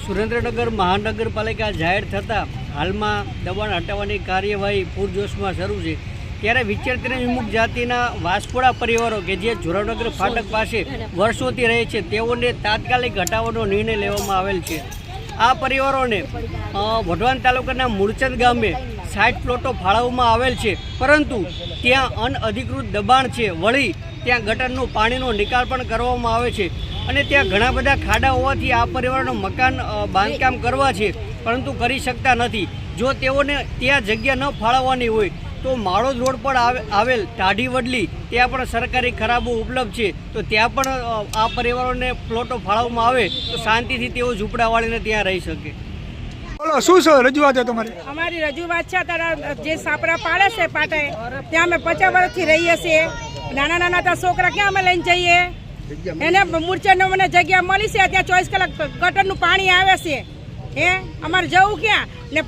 સુરેન્દ્રનગર મહાનગરપાલિકા જાહેર થતાં હાલમાં દબાણ હટાવવાની કાર્યવાહી પૂરજોશમાં શરૂ છે. ત્યારે વિચરતી વિમુખ જાતિના વાસપોડા પરિવારો કે જે જોરાવનગર ફાટક પાસે વર્ષોથી રહે છે, તેઓને તાત્કાલિક હટાવવાનો નિર્ણય લેવામાં આવેલ છે. આ પરિવારોને વઢવાણ તાલુકાના મૂળચંદ ગામે સાઠ પ્લોટો ફાળવવામાં આવેલ છે. પરંતુ ત્યાં અનઅધિકૃત દબાણ છે. વળી ત્યાં ગટરનું પાણીનો નિકાલ પણ કરવામાં આવે છે. અને ત્યાં ઘણા બધા ખાડા હોવાથી આ પરિવારનું મકાન બાંધકામ કરવા છે. પરંતુ કરી શકતા નથી. જો તેઓને ત્યાં જગ્યા ન ફાળવવાની હોય, તો માળોદ રોડ પર આવે- આવેલ ટાઢી વડલી, ત્યાં પણ સરકારી ખરાબો ઉપલબ્ધ છે. તો ત્યાં પણ આ પરિવારોને પ્લોટો ફાળવવામાં આવે, તો શાંતિથી તેઓ ઝૂંપડાવાળીને ત્યાં રહી શકે. બોલો, શું છે રજૂઆત છે તમારી? અમારી રજૂઆત છે, તારા જે સાપરા પાડે છે પાટે, ત્યાં અમે પચાસ વર્ષથી રહીએ છીએ. નાના નાના ત્યાં છોકરા, ક્યાં અમે લઈને જઈએ? એને મૂર્છાનો મને જગ્યા મળી છે, ત્યાં ચોવીસ કલાક ગટરનું પાણી આવે છે. હે? અમારે જવું ક્યાં? ને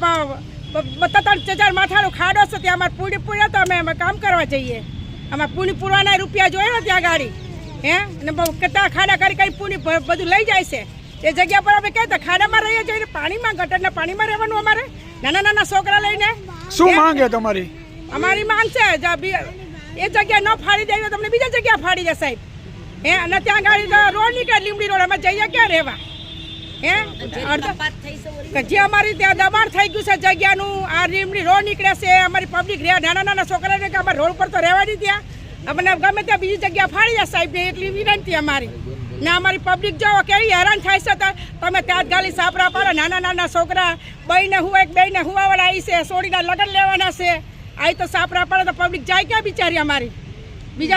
ત્રણ ચાર માથાનો ખાડો છે, ત્યાં અમારે પૂરી પૂર્યા તો અમે અમે કામ કરવા જઈએ. અમારે પૂરી પૂરવાના રૂપિયા જોયો ત્યાં ગાડી. હે? ને બહુ કેટલા ખાડા કરી કરી પૂરી બધું લઈ જાય છે. એ જગ્યા પર અમે કહેતા ખાડામાં રહીએ છીએ? પાણીમાં ગટરના પાણીમાં રહેવાનું અમારે? નાના નાના છોકરા લઈને? શું? માંગે તમારી? અમારી માંગ છે એ જગ્યા ન ફાડી દેવી તમને બીજા જગ્યા ફાડી દે સાહેબ. હે અને ત્યાં ગાડી રોડ નીકળે લીમડી રોડ. અમે જઈએ ક્યાં રહેવા? હે? જે અમારી ત્યાં દબાણ થઈ ગયું છે જગ્યાનું આ લીમડી રોડ નીકળે છે અમારી પબ્લિક રહે નાના નાના છોકરાને કે અમારે રોડ પર તો રહેવા નહીં ત્યાં. અમને ગમે ત્યાં બીજી જગ્યા ફાડી જાય સાહેબ એટલી વિનંતી અમારી. ને અમારી પબ્લિક જો કેવી હેરાન થાય છે તમે ત્યાં ગાલી સાપરા પાડો. નાના નાના છોકરા, બહીને હું એક બેને હુવાવાળા આવી છે, સોડીના લગ્ન લેવાના છે. આવી તો સાપરા પાડે તો પબ્લિક જાય ક્યાં બિચારી અમારી? બીજા